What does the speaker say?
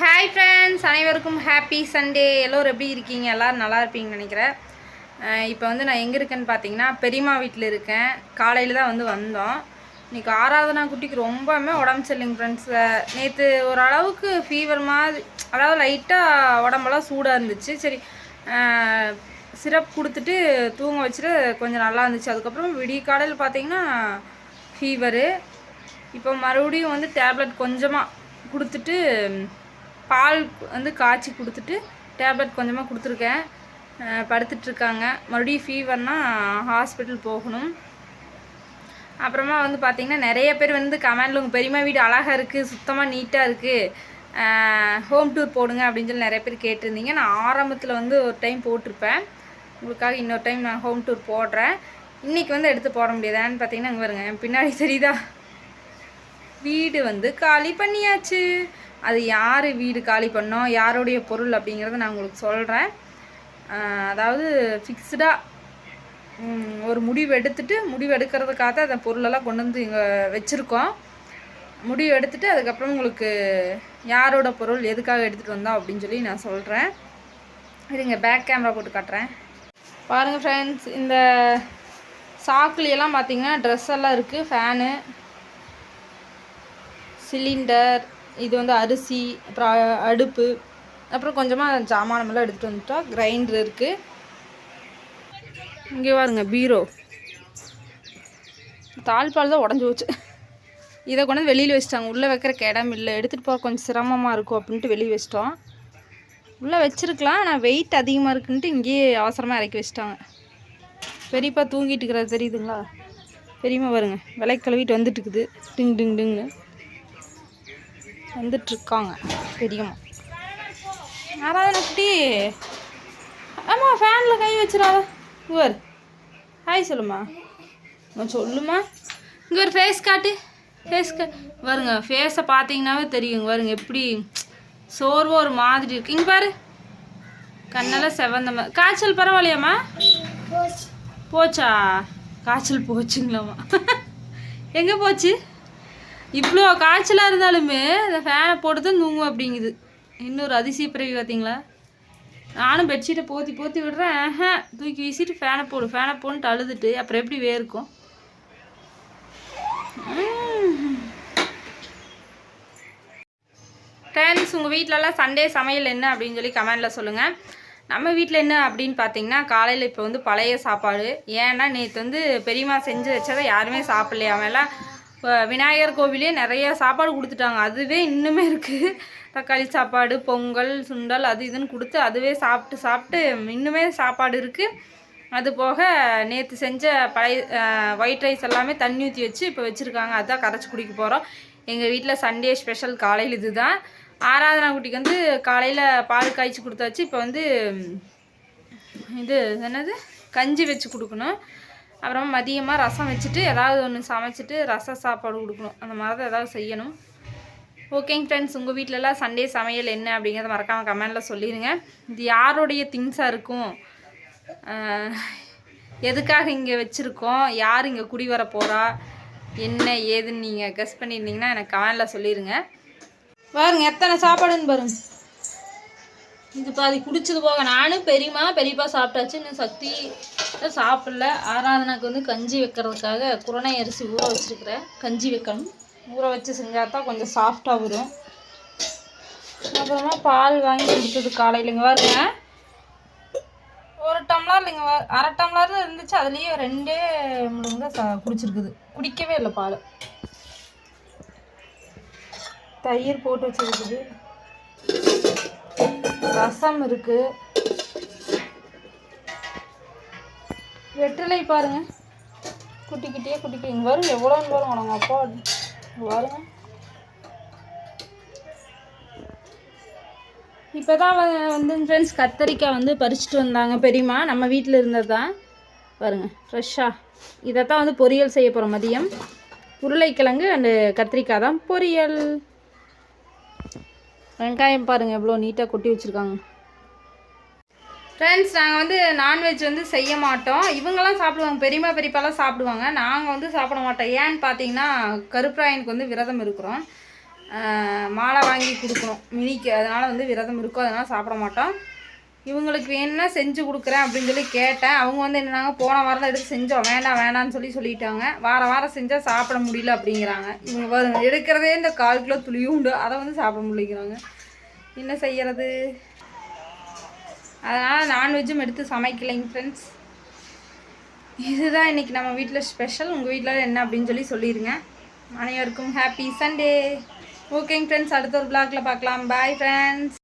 Hi friends அனைவருக்கும் happy Sunday எல்லோரும் எப்படி இருக்கீங்க? எல்லோரும் நல்லா இருப்பீங்கன்னு நினைக்கிறேன். இப்போ வந்து நான் எங்கே இருக்கேன்னு பார்த்தீங்கன்னா பெரியம்மா வீட்டில் இருக்கேன். காலையில் தான் வந்து வந்தோம். இன்றைக்கி ஆராதனா குட்டிக்கு ரொம்பவுமே உடம்பு சரியில்லைங்க ஃப்ரெண்ட்ஸ் நேற்று ஓரளவுக்கு ஃபீவர் மாதிரி அதாவது லைட்டாக உடம்பெல்லாம் சூடாக இருந்துச்சு. சரி சிரப் கொடுத்துட்டு தூங்க வச்சுட்டு கொஞ்சம் நல்லா இருந்துச்சு. அதுக்கப்புறம் விடிய காலையில் பார்த்தீங்கன்னா ஃபீவரு இப்போ மறுபடியும் வந்து டேப்லெட் கொஞ்சமாக கொடுத்துட்டு பால் வந்து காய்ச்சி கொடுத்துட்டு டேப்லெட் கொஞ்சமாக கொடுத்துருக்கேன். படுத்துட்ருக்காங்க. மறுபடியும் ஃபீவர்னால் ஹாஸ்பிட்டல் போகணும். அப்புறமா வந்து பார்த்திங்கன்னா நிறைய பேர் வந்து கமெண்டில் உங்கள் பெரியம்மா வீடு அழகாக இருக்குது சுத்தமாக நீட்டாக இருக்குது ஹோம் டூர் போடுங்க அப்படின்னு சொல்லி நிறைய பேர் கேட்டிருந்தீங்க. நான் ஆரம்பத்தில் வந்து ஒரு டைம் போட்டிருப்பேன். உங்களுக்காக இன்னொரு டைம் நான் ஹோம் டூர் போடுறேன். இன்றைக்கி வந்து எடுத்து போட முடியாதான்னு பார்த்திங்கன்னா பார்த்தீங்கன்னா இங்கே வருங்க பின்னாடி சரிதா வீடு வந்து காலி பண்ணியாச்சு. அது யார் வீடு காலி பண்ணோம் யாருடைய பொருள் அப்படிங்கிறத நான் உங்களுக்கு சொல்கிறேன் அதாவது ஃபிக்ஸ்டாக ஒரு முடிவு எடுத்துட்டு முடிவு எடுக்கிறதுக்காக தான் அந்த பொருளெல்லாம் கொண்டு வந்து இங்கே வச்சுருக்கோம். முடிவு எடுத்துட்டு அதுக்கப்புறம் உங்களுக்கு யாரோட பொருள் எதுக்காக எடுத்துகிட்டு வந்தோம் அப்படின்னு சொல்லி நான் சொல்கிறேன் இருங்க பேக் கேமரா போட்டு காட்டுறேன். பாருங்கள் ஃப்ரெண்ட்ஸ் இந்த சாக்குலையெல்லாம் பார்த்தீங்கன்னா ட்ரெஸ் எல்லாம் இருக்குது ஃபேனு சிலிண்டர் இது வந்து அரிசி அப்புறம் அடுப்பு அப்புறம் கொஞ்சமாக ஜாமானமெல்லாம் எடுத்துகிட்டு வந்துட்டோம் கிரைண்டர் இருக்குது இங்கே பாருங்க பீரோ. தாழ்பால் தான் உடஞ்சி போச்சு. இதை கொண்டு வந்து வெளியில் வச்சிட்டாங்க. உள்ளே வைக்கிறக்கு இடம் இல்லை. எடுத்துகிட்டு போக கொஞ்சம் சிரமமாக இருக்கும் அப்படின்ட்டு வெளியே வச்சிட்டோம். உள்ளே வச்சிருக்கலாம் ஆனால் வெயிட் அதிகமாக இருக்குன்ட்டு இங்கேயே அவசரமாக இறக்கி வச்சிட்டாங்க. பெரியப்பா தூங்கிட்டு இருக்கிறது தெரியுதுங்களா? பெரியம்மா பாருங்க விலை கழுவிட்டு வந்துட்டு இருக்குது. டிங் டிங் டிங்னு. வந்துட்டுருக்காங்க பெரியம்மா. யாராவது குட்டி ஆமாம் ஃபேனில் கை வச்சிடாத. இவர். ஹாய் சொல்லுமா. நான் சொல்லுமா? இங்கே ஒரு ஃபேஸ் காட்டு. ஃபேஸ் கா பாருங்க ஃபேஸை பார்த்தீங்கன்னாவே தெரியுங்க பாருங்க எப்படி சோர்வாக ஒரு மாதிரி இருக்கு. இங்கே பாரு. கண்ணெல்லாம் செவந்த மாதிரி காய்ச்சல் பரவாயில்லையாம்மா? போச்சா? காய்ச்சல் போச்சுங்களாம்மா. எங்கே போச்சு? இவ்வளோ காய்ச்சலாக இருந்தாலுமே இந்த ஃபேனை போட்டு தான் தூங்கும் அப்படிங்குது. இன்னொரு அதிசய பிறவி பார்த்தீங்களா நானும் பெட்ஷீட்டை போத்தி போத்தி விடுறேன். ஆஹா, தூக்கி வீசிட்டு ஃபேனை போடு ஃபேனை போன்ட்டு அழுதுட்டு அப்புறம் எப்படி வேர்க்கும்? ஃப்ரெண்ட்ஸ் உங்கள் வீட்டிலலாம் சண்டே சமையல் என்ன அப்படின்னு சொல்லி கமெண்டில் சொல்லுங்கள் நம்ம வீட்டில் என்ன அப்படின்னு பார்த்தீங்கன்னா காலையில் இப்போ வந்து பழைய சாப்பாடு. ஏன்னா நேற்று வந்து பெரியம்மா செஞ்சு வச்சதை யாருமே சாப்பிட்லையா. அவன் எல்லாம் விநாயகர் கோவிலே நிறைய சாப்பாடு கொடுத்துட்டாங்க. அதுவே இன்னுமே இருக்குது தக்காளி சாப்பாடு பொங்கல் சுண்டல் அது இதுன்னு கொடுத்து அதுவே சாப்பிட்டு சாப்பிட்டு இன்னுமே சாப்பாடு இருக்குது அது போக நேற்று செஞ்ச பழைய ஒயிட் ரைஸ் எல்லாமே தண்ணி ஊற்றி வச்சு இப்போ வச்சுருக்காங்க. அதான் கரைச்சி குடிக்க போகிறோம் எங்கள் வீட்டில் சண்டே ஸ்பெஷல் காலையில் இதுதான். ஆராதனா குட்டிக்கு வந்து காலையில் பால் காய்ச்சி கொடுத்தாச்சு. இப்போ வந்து இது என்னது? கஞ்சி வச்சு கொடுக்கணும். அப்புறமா மதியமாக ரசம் வச்சுட்டு ஏதாவது ஒன்று சமைச்சிட்டு ரச சாப்பாடு கொடுக்கணும். அந்த மாதிரி தான் ஏதாவது செய்யணும். ஓகேங்க ஃப்ரெண்ட்ஸ் உங்கள் வீட்டிலலாம் சண்டே சமையல் என்ன அப்படிங்கிறத மறக்காமல் கமெண்டில் சொல்லிடுங்க இது யாருடைய திங்ஸாக இருக்கும்? எதுக்காக இங்கே வச்சுருக்கோம்? யார் இங்கே குடி வர போகிறா என்ன ஏதுன்னு நீங்கள் கெஸ் பண்ணியிருந்தீங்கன்னா எனக்கு கமெண்டில் சொல்லிடுங்க பாருங்க எத்தனை சாப்பாடுன்னு பாருங்க. இது பாதி குடிச்சது போக நானும் பெரியம்மா பெரியப்பா சாப்பிட்டாச்சு இன்னும் சக்தி தான் சாப்பிடல. ஆராதனாக்கு வந்து கஞ்சி வைக்கிறதுக்காக குரணை அரிசி ஊற வச்சிருக்கிறேன். கஞ்சி வைக்கணும். ஊற வச்சு செஞ்சால் தான் கொஞ்சம் சாஃப்டாக வரும். அப்புறமா பால் வாங்கி கொடுத்தது காலையிலங்க பாருங்க. ஒரு டம்ளர் இல்லைங்க அரை டம்ளர் தான் இருந்துச்சு. அதுலேயே ரெண்டே முழுங்க தான் குடிச்சிருக்குது. குடிக்கவே இல்லை பால். தயிர் போட்டு வச்சிருக்குது. ரசம் இருக்கு. வெற்றிலை பாருங்க. குட்டிக்கிட்டே குட்டி இங்கே வரும் எவ்வளோன்னு வரும் உனங்க அப்பா இங்க பாருங்க. இப்போ தான் வந்து ஃப்ரெண்ட்ஸ் கத்தரிக்காய் வந்து பறிச்சுட்டு வந்தாங்க பெரியம்மா. நம்ம வீட்டில் இருந்தது தான் பாருங்க ஃப்ரெஷ்ஷாக இதை தான் வந்து பொரியல் செய்ய போகிறோம் மதியம். உருளைக்கிழங்கு அண்டு கத்திரிக்காய் தான் பொரியல். வெங்காயம் பாருங்கள் எவ்வளோ நீட்டாக கொட்டி வச்சுருக்காங்க. ஃப்ரெண்ட்ஸ் நாங்கள் வந்து நான்வெஜ் வந்து செய்ய மாட்டோம். இவங்கெல்லாம் சாப்பிடுவாங்க பெரியம்மா பெரியப்பாலாம் சாப்பிடுவாங்க. நாங்கள் வந்து சாப்பிட மாட்டோம். ஏன்னு பார்த்தீங்கன்னா கருப்பராயனுக்கு வந்து விரதம் இருக்கிறோம். ஆஹ், மாலை வாங்கி கொடுக்கணும். மினிக்கு அதனால் வந்து விரதம் இருக்கும். அதனால் சாப்பிட மாட்டோம். இவங்களுக்கு வேணும்னா செஞ்சு கொடுக்குறேன் அப்படின்னு சொல்லி கேட்டேன். அவங்க வந்து என்னன்னாங்க போன வாரம் தான் எடுத்து செஞ்சோம். வேண்டாம் வேண்டாம்னு சொல்லி சொல்லிட்டாங்க. வார வாரம் செஞ்சால் சாப்பிட முடியல அப்படிங்கிறாங்க. இவங்க வருங்க எடுக்கிறதே இந்த கால் கிலோ துளியும் உண்டு. அதை வந்து சாப்பிட முடியலைங்கிறாங்க. என்ன செய்யறது? அதனால் நான்வெஜ்ஜும் எடுத்து சமைக்கலைங்க ஃப்ரெண்ட்ஸ் இதுதான் இன்னைக்கு நம்ம வீட்டில் ஸ்பெஷல் உங்கள் வீட்டில் என்ன அப்படின்னு சொல்லி சொல்லிடுங்க அனைவருக்கும் ஹாப்பி சண்டே ஓகேங்க ஃப்ரெண்ட்ஸ் அடுத்த ஒரு பிளாக்ல பார்க்கலாம். Bye friends